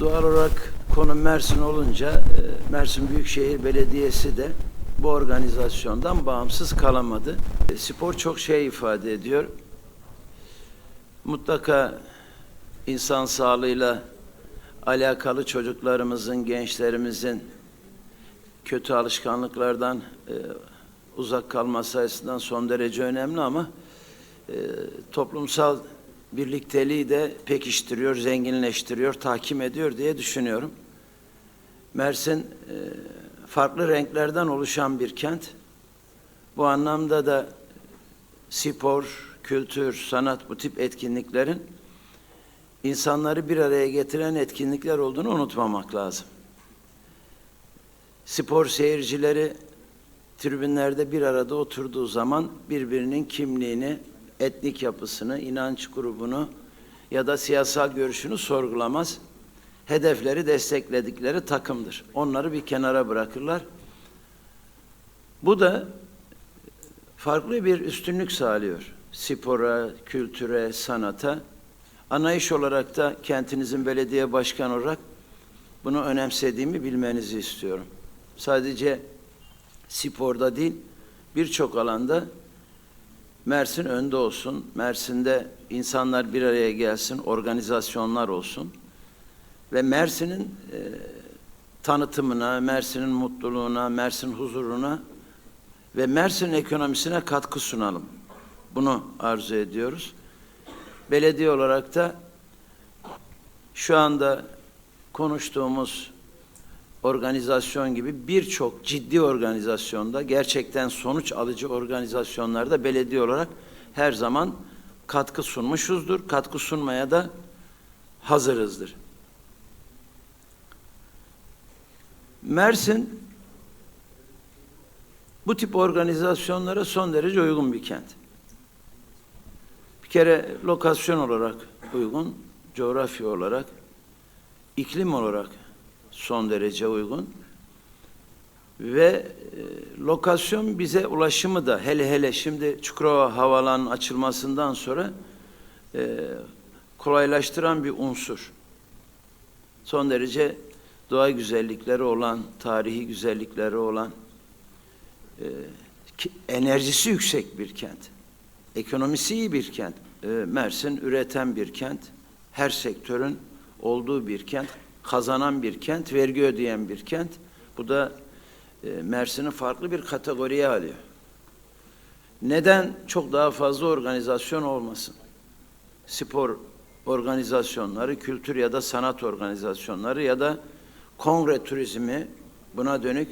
Doğal olarak konu Mersin olunca e, Mersin Büyükşehir Belediyesi de bu organizasyondan bağımsız kalamadı. E, Spor çok şey ifade ediyor. Mutlaka insan sağlığıyla alakalı çocuklarımızın, gençlerimizin kötü alışkanlıklardan e, uzak kalması açısından son derece önemli ama e, toplumsal birlikteliği de pekiştiriyor, zenginleştiriyor, tahkim ediyor diye düşünüyorum. Mersin e, farklı renklerden oluşan bir kent. Bu anlamda da spor, kültür, sanat bu tip etkinliklerin insanları bir araya getiren etkinlikler olduğunu unutmamak lazım. Spor seyircileri tribünlerde bir arada oturduğu zaman birbirinin kimliğini, etnik yapısını, inanç grubunu ya da siyasal görüşünü sorgulamaz. Hedefleri destekledikleri takımdır. Onları bir kenara bırakırlar. Bu da farklı bir üstünlük sağlıyor. Spora, kültüre, sanata. Ana iş olarak da kentinizin belediye başkanı olarak bunu önemsediğimi bilmenizi istiyorum. Sadece sporda değil, birçok alanda Mersin önde olsun. Mersin'de insanlar bir araya gelsin, organizasyonlar olsun. Ve Mersin'in e, tanıtımına, Mersin'in mutluluğuna, Mersin huzuruna ve Mersin ekonomisine katkı sunalım. Bunu arzu ediyoruz. Belediye olarak da şu anda konuştuğumuz organizasyon gibi birçok ciddi organizasyonda gerçekten sonuç alıcı organizasyonlarda belediye olarak her zaman katkı sunmuşuzdur. Katkı sunmaya da hazırızdır. Mersin bu tip organizasyonlara son derece uygun bir kent. Bir kere lokasyon olarak uygun, coğrafya olarak, iklim olarak son derece uygun. Ve e, lokasyon bize ulaşımı da hele hele şimdi Çukurova Havalanı'nın açılmasından sonra e, kolaylaştıran bir unsur. Son derece doğa güzellikleri olan, tarihi güzellikleri olan, e, enerjisi yüksek bir kent. Ekonomisi iyi bir kent. E, Mersin üreten bir kent. Her sektörün olduğu bir kent. Kazanan bir kent, vergi ödeyen bir kent. Bu da e, Mersin'i farklı bir kategoriye alıyor. Neden çok daha fazla organizasyon olmasın? Spor organizasyonları, kültür ya da sanat organizasyonları ya da kongre turizmi buna dönük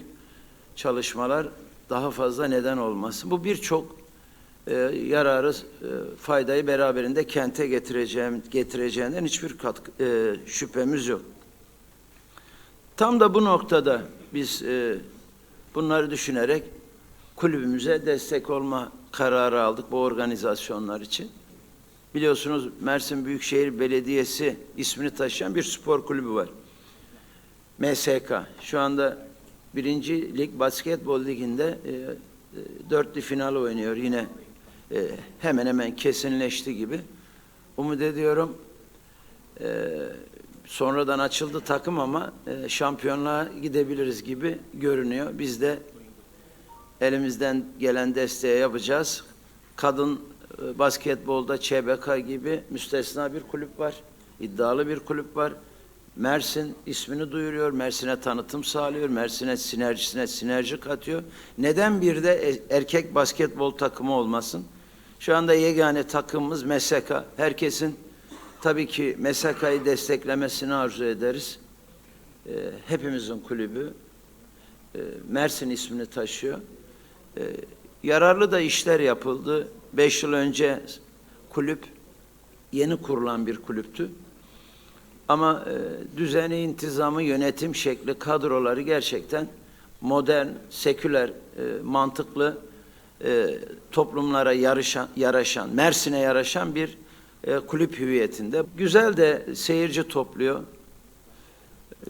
çalışmalar daha fazla neden olmasın. Bu birçok e, yararı, e, faydayı beraberinde kente getireceğim, getireceğinden hiçbir katkı, e, şüphemiz yok. Tam da bu noktada biz e, bunları düşünerek kulübümüze destek olma kararı aldık bu organizasyonlar için. Biliyorsunuz Mersin Büyükşehir Belediyesi ismini taşıyan bir spor kulübü var. MSK. Şu anda birinci lig basketbol liginde e, e, dörtlü final oynuyor yine e, hemen hemen kesinleşti gibi. Umut ediyorum e, sonradan açıldı takım ama e, şampiyonluğa gidebiliriz gibi görünüyor. Biz de elimizden gelen desteği yapacağız. Kadın e, basketbolda ÇBK gibi müstesna bir kulüp var. iddialı bir kulüp var. Mersin ismini duyuruyor, Mersin'e tanıtım sağlıyor, Mersin'e sinerjisine sinerji katıyor. Neden bir de e- erkek basketbol takımı olmasın? Şu anda yegane takımımız MSK. Herkesin tabii ki MSK'yı desteklemesini arzu ederiz. E, hepimizin kulübü e, Mersin ismini taşıyor. E, yararlı da işler yapıldı. Beş yıl önce kulüp yeni kurulan bir kulüptü. Ama e, düzeni, intizamı, yönetim şekli, kadroları gerçekten modern, seküler, e, mantıklı e, toplumlara yarışan, yaraşan, Mersin'e yaraşan bir e, kulüp hüviyetinde. Güzel de seyirci topluyor.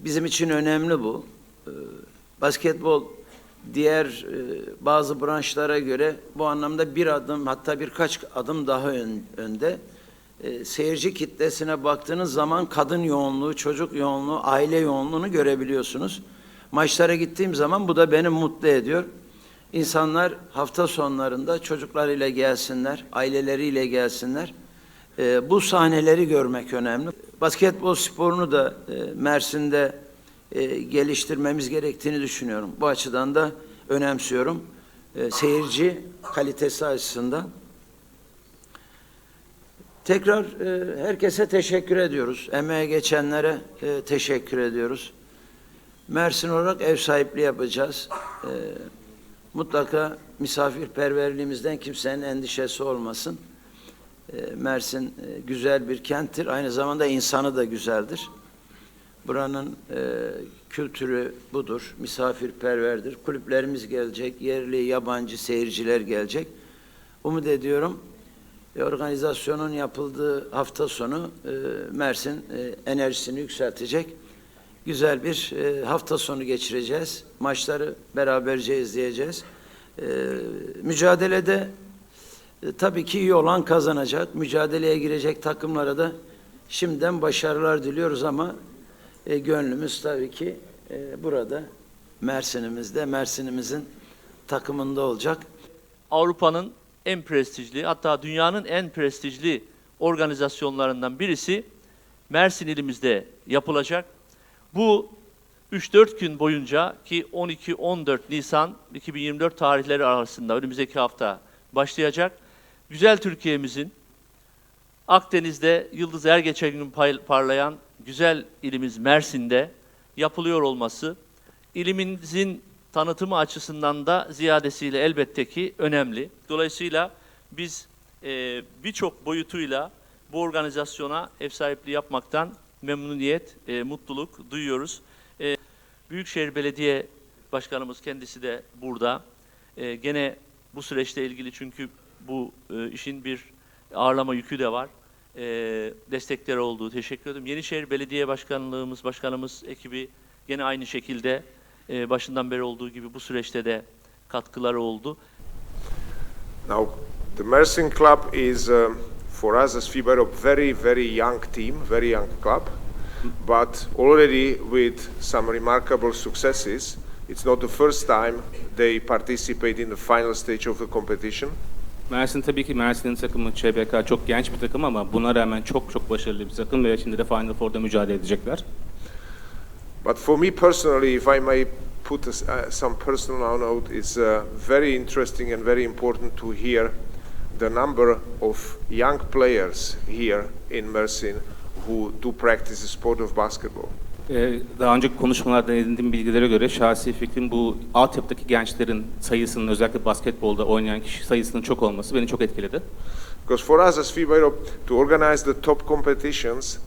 Bizim için önemli bu. E, basketbol diğer e, bazı branşlara göre bu anlamda bir adım hatta birkaç adım daha ön- önde. seyirci kitlesine baktığınız zaman kadın yoğunluğu, çocuk yoğunluğu, aile yoğunluğunu görebiliyorsunuz. Maçlara gittiğim zaman bu da beni mutlu ediyor. İnsanlar hafta sonlarında çocuklarıyla gelsinler, aileleriyle gelsinler. E, bu sahneleri görmek önemli. Basketbol sporunu da e, Mersin'de e, geliştirmemiz gerektiğini düşünüyorum. Bu açıdan da önemsiyorum. E, seyirci kalitesi açısından. Tekrar e, herkese teşekkür ediyoruz. Emeğe geçenlere e, teşekkür ediyoruz. Mersin olarak ev sahipliği yapacağız. E, mutlaka misafirperverliğimizden kimsenin endişesi olmasın. E, Mersin e, güzel bir kenttir. Aynı zamanda insanı da güzeldir. Buranın e, kültürü budur. Misafirperverdir. Kulüplerimiz gelecek. Yerli, yabancı seyirciler gelecek. Umut ediyorum organizasyonun yapıldığı hafta sonu Mersin enerjisini yükseltecek. Güzel bir hafta sonu geçireceğiz. Maçları beraberce izleyeceğiz. Mücadelede e, tabii ki iyi olan kazanacak. Mücadeleye girecek takımlara da şimdiden başarılar diliyoruz ama e, gönlümüz tabii ki e, burada Mersin'imizde, Mersin'imizin takımında olacak. Avrupa'nın en prestijli hatta dünyanın en prestijli organizasyonlarından birisi Mersin ilimizde yapılacak. Bu 3-4 gün boyunca ki 12-14 Nisan 2024 tarihleri arasında önümüzdeki hafta başlayacak. Güzel Türkiye'mizin Akdeniz'de yıldız her geçen gün parlayan güzel ilimiz Mersin'de yapılıyor olması ilimizin tanıtımı açısından da ziyadesiyle elbette ki önemli. Dolayısıyla biz e, birçok boyutuyla bu organizasyona ev sahipliği yapmaktan memnuniyet, e, mutluluk duyuyoruz. E, Büyükşehir Belediye Başkanımız kendisi de burada. E, gene bu süreçle ilgili çünkü bu e, işin bir ağırlama yükü de var. E, destekleri olduğu teşekkür ederim. Yenişehir Belediye Başkanlığımız, başkanımız ekibi gene aynı şekilde e, başından beri olduğu gibi bu süreçte de katkıları oldu. Now, the Mersin Club is, um, for us as FIBA Europe, very, very young team, very young club, but already with some remarkable successes. It's not the first time they participate in the final stage of the competition. Mersin tabii ki Mersin'in takımı ÇBK çok genç bir takım ama buna rağmen çok çok başarılı bir takım ve şimdi de Final Four'da mücadele edecekler. But for me personally, if I may put a uh, some personal note, it's uh, very interesting and very important to hear the number of young players here in Mersin who do practice the sport of basketball. Ee, daha önceki konuşmalarda edindiğim bilgilere göre şahsi fikrim bu altyapıdaki gençlerin sayısının özellikle basketbolda oynayan kişi sayısının çok olması beni çok etkiledi. Because for us as FIBA Europe to organize the top competitions,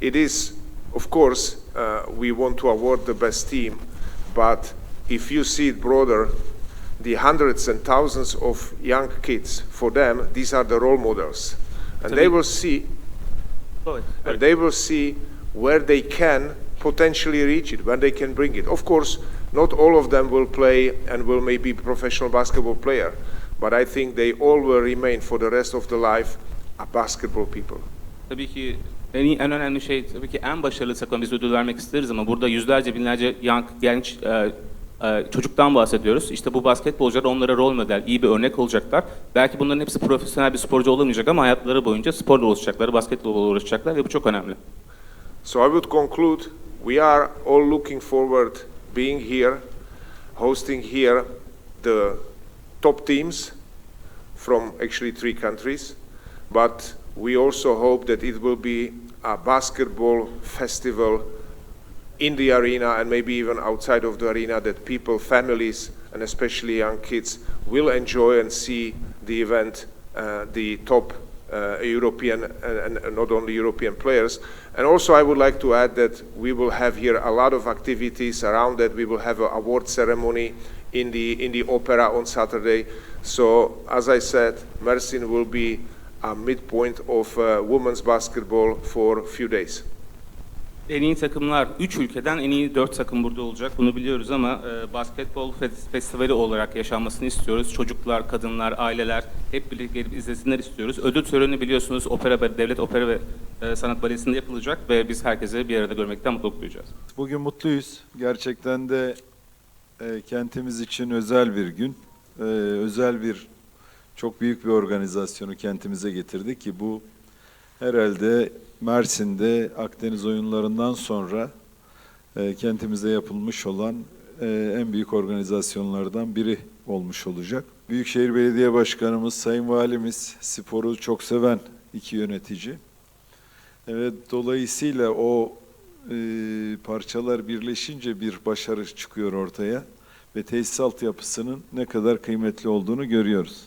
it is, of course, uh, we want to award the best team, but if you see it broader, the hundreds and thousands of young kids, for them, these are the role models. And they will see, and they will see where they can potentially reach it, when they can bring it. Of course, not all of them will play and will maybe be professional basketball player, but I think they all will remain for the rest of their life a basketball people. Tabii ki en, iyi- en önemli şey tabii ki en başarılı takıma biz ödül vermek isteriz ama burada yüzlerce binlerce young, genç e, e, çocuktan bahsediyoruz. İşte bu basketbolcular onlara rol model, iyi bir örnek olacaklar. Belki bunların hepsi profesyonel bir sporcu olamayacak ama hayatları boyunca sporla uğraşacaklar, basketbolla uğraşacaklar ve bu çok önemli. So I would conclude we are all looking forward being here, hosting here the top teams from actually three countries, but we also hope that it will be a basketball festival in the arena and maybe even outside of the arena that people, families, and especially young kids will enjoy and see the event, uh, the top European and, and not only European players. And also, I would like to add that we will have here a lot of activities around that. We will have an award ceremony in the in the opera on Saturday. So, as I said, Mersin will be a midpoint of uh, women's basketball for a few days. En iyi takımlar 3 ülkeden en iyi 4 takım burada olacak. Bunu biliyoruz ama e, basketbol fe- festivali olarak yaşanmasını istiyoruz. Çocuklar, kadınlar, aileler hep birlikte gelip izlesinler istiyoruz. Ödül töreni biliyorsunuz Opera Devlet Opera ve e, Sanat Balesi'nde yapılacak ve biz herkese bir arada görmekten mutluluk duyacağız. Bugün mutluyuz. Gerçekten de e, kentimiz için özel bir gün. E, özel bir, çok büyük bir organizasyonu kentimize getirdik ki bu herhalde Mersin'de Akdeniz oyunlarından sonra e, kentimizde yapılmış olan e, en büyük organizasyonlardan biri olmuş olacak. Büyükşehir Belediye Başkanımız, Sayın Valimiz, sporu çok seven iki yönetici. Evet, dolayısıyla o e, parçalar birleşince bir başarı çıkıyor ortaya ve tesis altyapısının ne kadar kıymetli olduğunu görüyoruz.